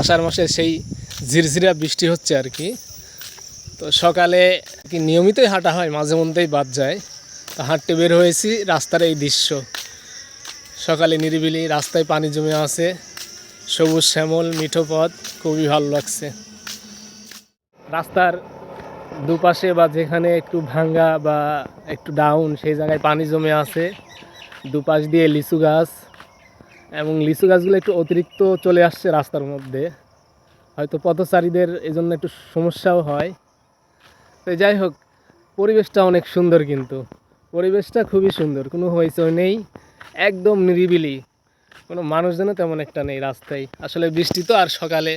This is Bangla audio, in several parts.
আষাঢ় মাসে সেই ঝিরঝিরা বৃষ্টি হচ্ছে আর কি। তো সকালে কি নিয়মিতই হাঁটা হয়, মাঝে মধ্যেই বাদ যায়। তো হাঁটতে বের হয়েছি রাস্তার এই দৃশ্য। সকালে নিরিবিলি রাস্তায় পানি জমে আছে, সবুজ শ্যামল, মিঠো পথ, খুবই ভালো লাগছে। রাস্তার দুপাশে বা যেখানে একটু ভাঙ্গা বা একটু ডাউন সেই জায়গায় পানি জমে আছে। দুপাশ দিয়ে লিচু গাছ। এবং লিচু গাছগুলো একটু অতিরিক্ত চলে আসছে রাস্তার মধ্যে। হয়তো পথচারীদের এই জন্য একটু সমস্যাও হয়। তো যাই হোক, পরিবেশটা অনেক সুন্দর কিন্তু। পরিবেশটা খুবই সুন্দর, কোনো হইচই নেই, একদম নিরিবিলি। কোনো মানুষজনও তেমন একটা নেই রাস্তায়। আসলে বৃষ্টি তো আর সকালে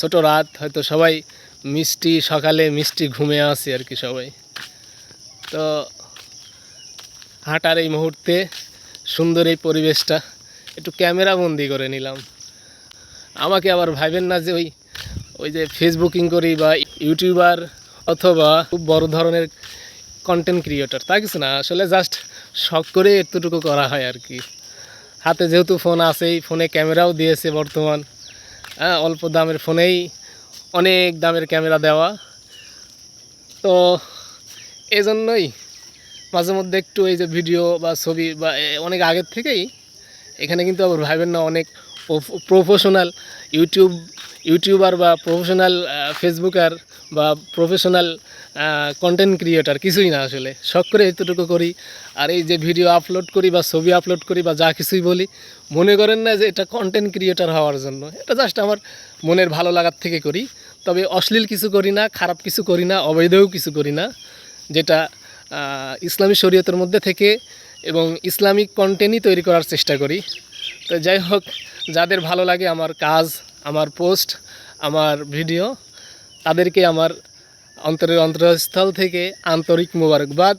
ছোট রাত, হয়তো সবাই মিষ্টি, সকালে মিষ্টি ঘুমে আসে আর কি সবাই। তো হাঁটার এই মুহূর্তে সুন্দর এই পরিবেশটা। একটু ক্যামেরা বন্দি করে নিলাম। আমাকে আবার ভাবেন না যে ওই ওই যে ফেসবুকিং করি বা ইউটিউবার অথবা খুব বড় ধরনের কন্টেন্ট ক্রিয়েটর তা কিছু না। আসলে জাস্ট শখ করে এতটুকু করা হয় আর কি। হাতে যেহেতু ফোন আছেই ফোনে ক্যামেরাও দিয়েছে বর্তমান। হ্যাঁ অল্প দামের ফোনেই অনেক দামের ক্যামেরা দেওয়া। তো এই জন্যই মাঝে মধ্যে একটু এই যে ভিডিও বা ছবি বা অনেক আগের থেকেই এখানে কিন্তু আবার ভাবেন না, অনেক প্রফেশনাল ইউটিউব ইউটিউবার বা প্রফেশনাল ফেসবুকার বা প্রফেশনাল কন্টেন্ট ক্রিয়েটার কিছুই না আসলে। শখ করে এতটুকু করি, আর এই যে ভিডিও আপলোড করি বা ছবি আপলোড করি বা যা কিছুই বলি, মনে করেন না যে এটা কন্টেন্ট ক্রিয়েটার হওয়ার জন্য। এটা জাস্ট আমার মনের ভালো লাগার থেকে করি। তবে অশ্লীল কিছু করি না, খারাপ কিছু করি না, অবৈধও কিছু করি না, যেটা ইসলামী শরীয়তের মধ্যে থেকে এবং ইসলামিক কন্টেন্টই তৈরি করার চেষ্টা করি। তো যাই হোক, যাদের ভালো লাগে আমার কাজ, আমার পোস্ট, আমার ভিডিও, তাদেরকে আমার অন্তরের অন্তরস্থল থেকে আন্তরিক মোবারকবাদ।